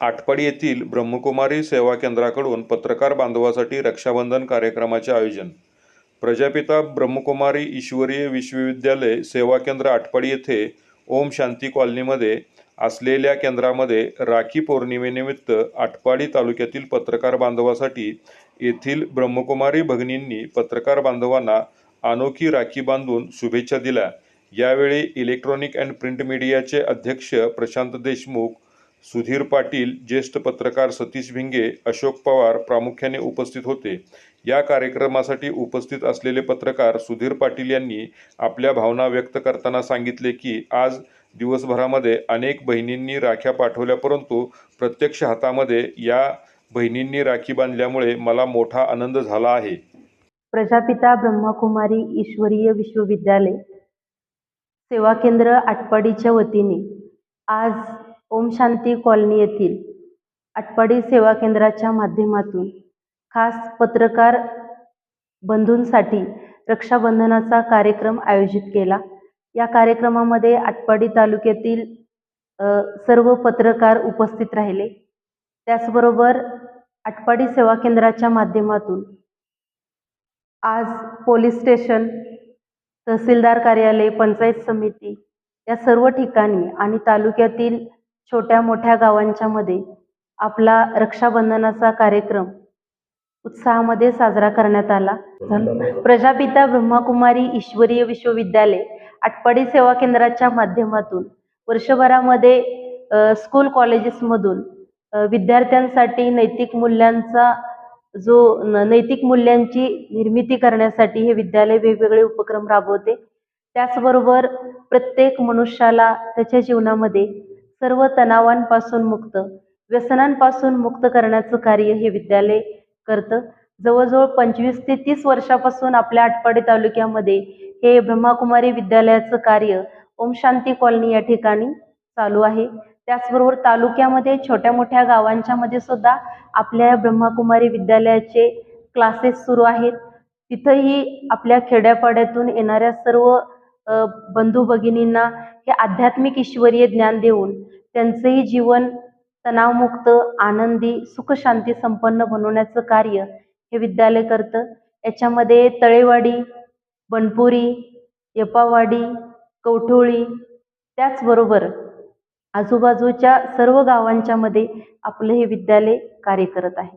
आटपाडी येथील ब्रह्मकुमारी सेवा केंद्राकडून पत्रकार बांधवासाठी रक्षाबंधन कार्यक्रमाचे आयोजन. प्रजापिता ब्रह्मकुमारी ईश्वरीय विश्वविद्यालय सेवा केंद्र आटपाडी येथे ओम शांती कॉलनीमध्ये असलेल्या केंद्रामध्ये राखी पौर्णिमेनिमित्त आटपाडी तालुक्यातील पत्रकार बांधवासाठी येथील ब्रह्मकुमारी भगिनींनी पत्रकार बांधवांना अनोखी राखी बांधून शुभेच्छा दिल्या. यावेळी इलेक्ट्रॉनिक अँड प्रिंट मीडियाचे अध्यक्ष प्रशांत देशमुख सुधीर पाटील ज्येष्ठ पत्रकार सतीश भिंगे अशोक पवार प्रामुख्याने उपस्थित होते. या कार्यक्रमासाठी उपस्थित असलेले पत्रकार सुधीर पाटील यांनी आपल्या भावना व्यक्त करताना सांगितले की आज दिवसभरामध्ये अनेक बहिणींनी राख्या पाठवल्या परंतु प्रत्यक्ष हातामध्ये या बहिणींनी राखी बांधल्यामुळे मला मोठा आनंद झाला आहे. प्रजापिता ब्रह्मकुमारी ईश्वरीय विश्वविद्यालय सेवा केंद्र आटपाडीच्या वतीने आज ओम शांती कॉलनी येथील आटपाडी सेवा केंद्राच्या माध्यमातून खास पत्रकार बंधूंसाठी रक्षाबंधनाचा कार्यक्रम आयोजित केला. या कार्यक्रमामध्ये आटपाडी तालुक्यातील सर्व पत्रकार उपस्थित राहिले. त्याचबरोबर आटपाडी सेवा केंद्राच्या माध्यमातून आज पोलीस स्टेशन तहसीलदार कार्यालय पंचायत समिती या सर्व ठिकाणी आणि तालुक्यातील छोट्या मोठ्या गावांच्या मध्ये आपला रक्षाबंधनाचा कार्यक्रम उत्साहामध्ये साजरा करण्यात आला. प्रजापिता ब्रह्मकुमारी ईश्वरीय विश्वविद्यालय आटपाडी सेवा केंद्राच्या माध्यमातून वर्षभरामध्ये स्कूल कॉलेजेसमधून विद्यार्थ्यांसाठी नैतिक मूल्यांचा जो नैतिक मूल्यांची निर्मिती करण्यासाठी हे विद्यालय वेगवेगळे उपक्रम राबवते. त्याचबरोबर प्रत्येक मनुष्याला त्याच्या जीवनामध्ये सर्व तणावांपासून मुक्त व्यसनांपासून मुक्त करण्याचं कार्य हे विद्यालय करतं. जवळजवळ पंचवीस ते तीस वर्षापासून आपल्या आटपाडी तालुक्यामध्ये हे ब्रह्माकुमारी विद्यालयाचं कार्य ओम शांती कॉलनी या ठिकाणी चालू आहे. त्याचबरोबर तालुक्यामध्ये छोट्या मोठ्या गावांच्या मध्ये सुद्धा आपल्या या ब्रह्माकुमारी विद्यालयाचे क्लासेस सुरू आहेत. तिथंही आपल्या खेड्यापाड्यातून येणाऱ्या सर्व बंधू भगिनींना हे आध्यात्मिक ईश्वरीय ज्ञान देऊन त्यांचंही जीवन तणावमुक्त आनंदी सुखशांती संपन्न बनवण्याचं कार्य हे विद्यालय करतं. याच्यामध्ये तळेवाडी बनपुरी यपावाडी कवठोळी त्याचबरोबर आजूबाजूच्या सर्व गावांच्या मध्ये आपलं हे विद्यालय कार्य करत आहे.